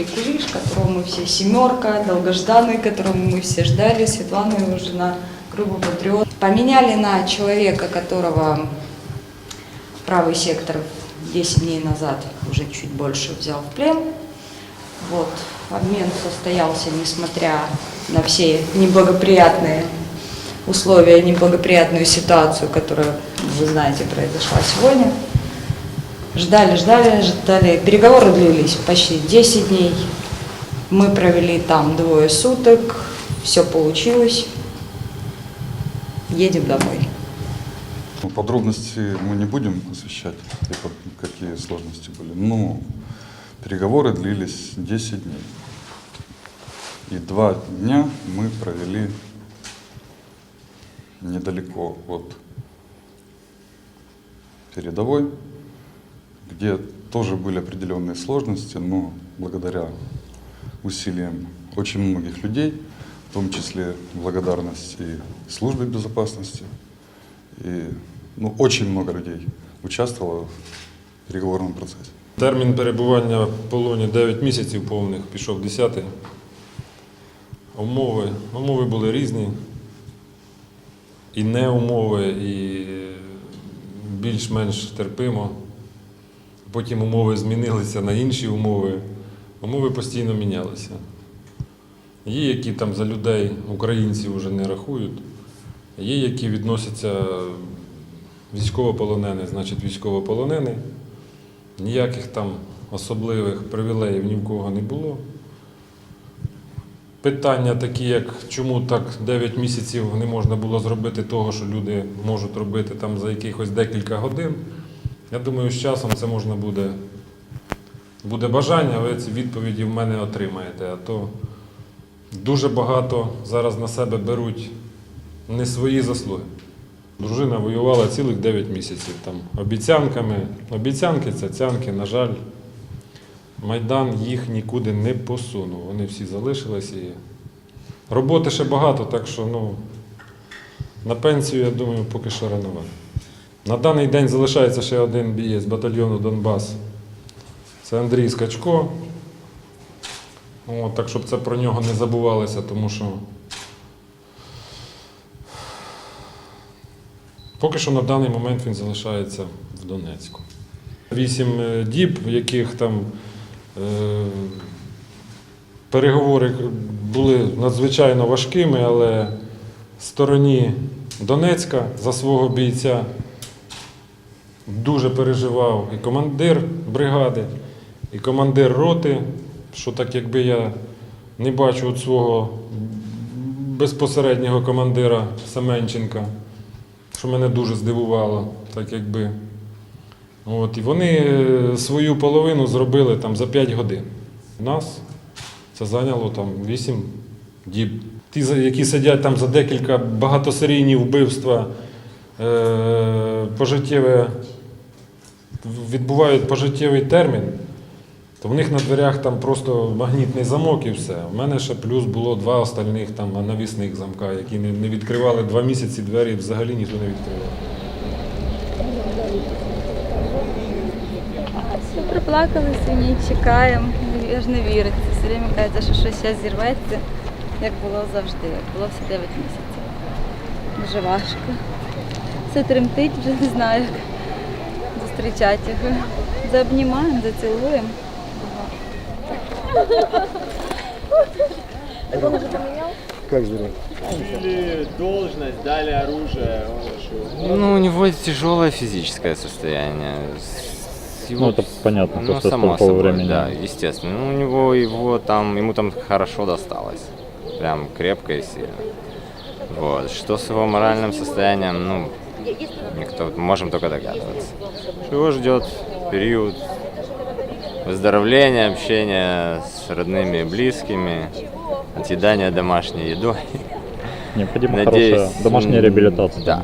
Юрий Кулиш, которого мы все семерка, долгожданный, которого мы все ждали, Светлана его жена, группа Патриот. Поменяли на человека, которого правый сектор 10 дней назад, уже чуть больше, взял в плен. Вот. Обмен состоялся, несмотря на все неблагоприятные условия, неблагоприятную ситуацию, которая, вы знаете, произошла сегодня. Ждали, ждали, ждали. Переговоры длились почти 10 дней. Мы провели там двое суток. Все получилось. Едем домой. Ну, Подробности мы не будем освещать, под- какие сложности были. Но переговоры длились 10 дней. И два дня мы провели недалеко от передовой, где тоже были определенные сложности, но благодаря усилиям очень многих людей, в том числе благодарность и службе безопасности, и ну, очень много людей участвовало в переговорном процессе. Термін перебування в полоні 9 місяців повних, пішов 10. Умови. Умови були різні. І не умови, і більш-менш терпимо. Потім умови змінилися на інші умови. Умови постійно мінялися. Є, які там за людей українців вже не рахують, є, які відносяться військовополонених, значить військовополонений. Ніяких там особливих привілеїв ні в кого не було. Питання такі, як чому так 9 місяців не можна було зробити того, що люди можуть робити там за якихось декілька годин. Я думаю, з часом це можна буде, буде бажання, ви ці відповіді в мене отримаєте. А то дуже багато зараз на себе беруть не свої заслуги. Дружина воювала цілих 9 місяців там обіцянками. Обіцянки це цянки, на жаль. Майдан їх нікуди не посунув. Вони всі залишились і роботи ще багато, так що ну, на пенсію, я думаю, поки що рановато. На даний день залишається ще один бієць батальйону Донбас. Це Андрій Скачко. От, так щоб це про нього не забувалося, тому що Поки що на даний момент він залишається в Донецьку. Вісім е, діб, в яких там е, переговори були надзвичайно важкими, але стороні Донецька за свого бійця дуже переживав і командир бригади, і командир роти, що так якби я не бачу от свого безпосереднього командира Семенченка що мене дуже здивувало, так якби. От, і вони е, свою половину зробили там за 5 годин. У Нас це зайняло там 8 діб. Ті, які сидять там за декілька багатосерійні вбивства, е, пожиттєве, відбувають пожиттєвий термін, то в них на дверях там просто магнітний замок і все. У мене ще плюс було два остальних там навісних замка, які не, відкривали два місяці двері, взагалі ніхто не відкривав. Все приплакалися, ні, чекаємо. Я ж не віриться. Все время кажеться, що щось зараз зірветься, як було завжди, як було всі 9 місяців. Дуже важко. Все тремтить, вже не знаю, як зустрічати його. Заобнімаємо, зацілуємо. Или должность, дали оружие. он что? Ну, у него тяжелое физическое состояние. С его- Ну, это понятно, Ну, после само столько собой, времени. да, естественно. Ну, у него его там, ему там хорошо досталось. Прям крепко и сильно. Вот. Что с его моральным состоянием, ну, никто, можем только догадываться. Что его ждет период выздоровления, общения с родными и близкими, отъедания домашней едой. Необходима Надеюсь, хорошая домашняя м, реабилитация. Да.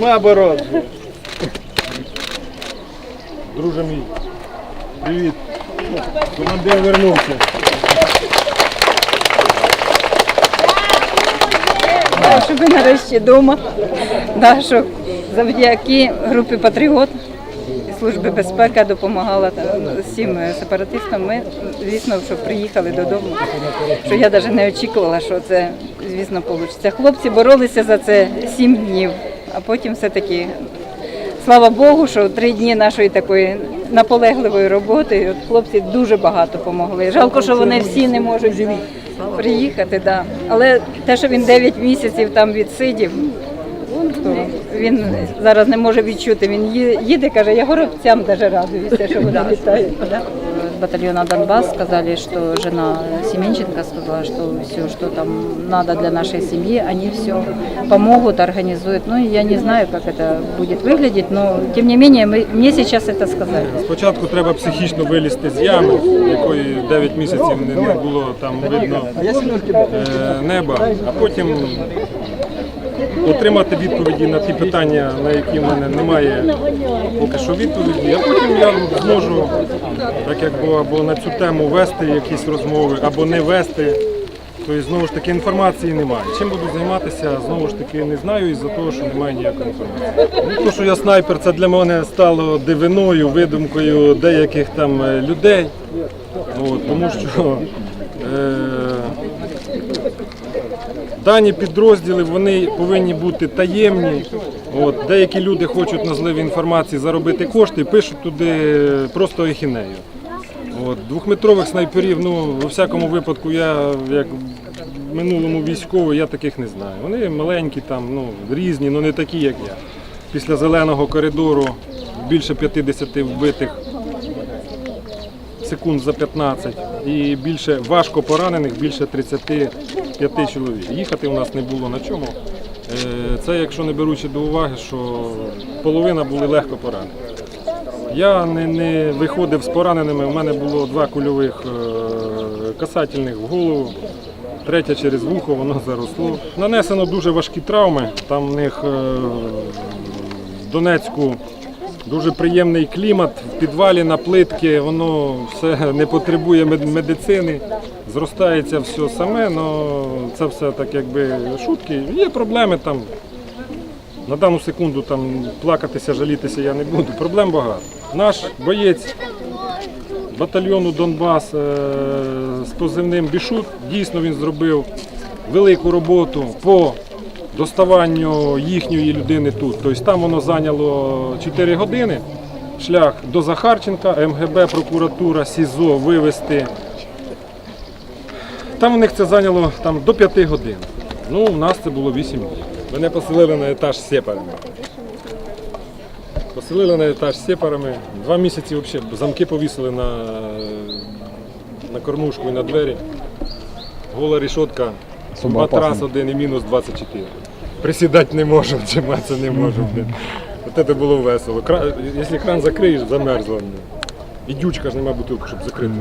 Наоборот. Друже мій, привіт. Командир вернувся. щоб ви нарешті вдома. Що завдяки групі Патріот Служби безпеки допомагала всім е, сепаратистам. Ми, звісно, що приїхали додому. Що я навіть не очікувала, що це, звісно, вийде. Хлопці боролися за це сім днів, а потім все-таки. Слава Богу, що три дні нашої такої наполегливої роботи от хлопці дуже багато допомогли. Жалко, що вони всі не можуть приїхати, да. але те, що він 9 місяців там відсидів, він зараз не може відчути. Він ї- їде, каже, я горобцям даже радуюся, що вони літають. Да. Батальона Донбасс сказали, что жена Семенченко сказала, что все, что там надо для нашей семьи, они все помогут, организуют. Ну, я не знаю, как это будет выглядеть, но тем не менее, мы, мне сейчас это сказали. Спочатку треба психічно вилізти з ями, якої 9 місяців не, не було там видно е, неба, а потім отримати відповіді на ті питання, на які в мене немає поки що відповіді. А потім я зможу, так як було, або на цю тему вести якісь розмови, або не вести. Тобто, знову ж таки, інформації немає. Чим буду займатися, знову ж таки, не знаю, із-за того, що немає ніякої інформації. Ну, то, що я снайпер, це для мене стало дивиною, видумкою деяких там е, людей. От, тому що е, дані підрозділи вони повинні бути таємні. От, деякі люди хочуть на зливі інформації заробити кошти пишуть туди просто ехінею. От, двохметрових снайперів, ну, у всякому випадку, я як минулому військовий, я таких не знаю. Вони маленькі, там, ну, різні, але не такі, як я. Після зеленого коридору більше 50 вбитих секунд за 15 і більше важко поранених, більше 35 чоловік. Їхати у нас не було на чому. Е, Це якщо не беручи до уваги, що половина були легко поранені. Я не, не виходив з пораненими. У мене було два кульових е, касательних в голову, третя через вухо, воно заросло. Нанесено дуже важкі травми. Там в них е, в Донецьку дуже приємний клімат. В підвалі на плитки, воно все не потребує мед- медицини. Зростається все саме, але це все так якби шутки. Є проблеми там. На дану секунду там плакатися, жалітися я не буду. Проблем багато. Наш боєць батальйону Донбас е, з позивним Бішут, дійсно він зробив велику роботу по доставанню їхньої людини тут. Тобто там воно зайняло 4 години. Шлях до Захарченка, МГБ, прокуратура, СІЗО вивезти. Там у них це зайняло там, до 5 годин. Ну, у нас це було 8 днів. Мене поселили на етаж сепарами. Поселили на етаж сепарами. Два місяці взагалі замки повісили на, на кормушку і на двері. Гола рішотка, матрас один і мінус 24. Присідати не можу, чиматися не можу. От це було весело. Кра... Якщо кран закриєш, замерзло. І дючка ж немає бутилку, щоб закрити.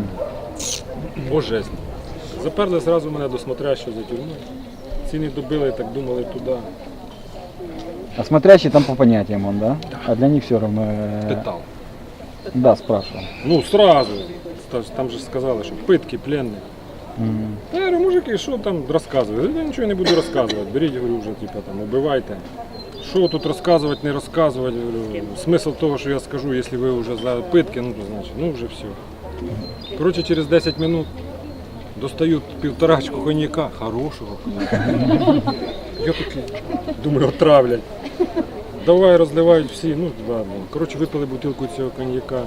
О, жесть. Заперли зразу мене до смотрящого за тюрму. Ціни добили, так думали туди. А смотрящий там по понятиям он, да? А для них все равно... э, Питав. Да, спрашивал. Ну, сразу. Та ж- Там же сказали, що питки, пленних. М. Я говорю, мужики, що там розказувати? Я нічого не буду розказувати. Беріть, говорю, вже типу, там, убивайте. Що тут розказувати, не розказувати? Говорю, смисл того, що я скажу, якщо ви вже за питки, ну то значить, ну вже все. Коротше, через 10 минут достають півторачку коньяка, хорошого. Я такий, думаю, отравлять. Давай розливають всі, ну ладно. Коротше, випили бутилку цього коньяка.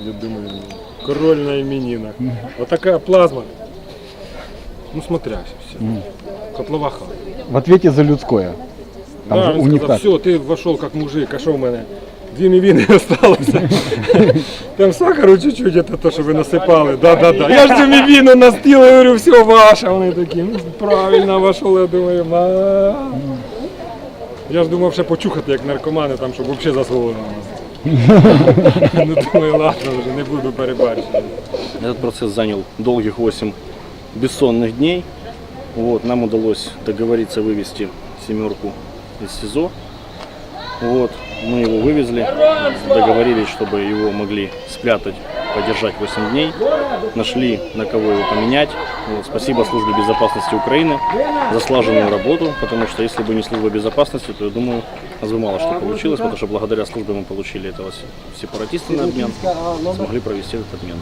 Я думаю, ну, король на іменинах. Отака плазма. Ну, смотрящий все. М. Котлова хата. В ответе за людское. Там да, же він сказав, унітаз. все, ти вошел як мужик, а що в мене? Дві мівіни осталося. Там сахару чуть-чуть, це то, що ви насипали. Да, да, да. Я ж цю мівіну на стіл і говорю, все ваше. Вони такі, ну правильно вошел, я думаю, ма. Я ж думав ще почухати, як наркомани, там, щоб взагалі заслуговували. Ну думаю, ладно, вже не буду перебачити. Этот процесс занял долгих 8 бессонных дней. Вот, нам удалось договориться вывести семерку из СИЗО. Вот, мы его вывезли, договорились, чтобы его могли спрятать, подержать 8 дней. Нашли, на кого его поменять. Вот, спасибо службе безопасности Украины за слаженную работу, потому что если бы не служба безопасности, то я думаю, нас бы мало что получилось, потому что благодаря службе мы получили этого сепаратиста на обмен, смогли провести этот обмен.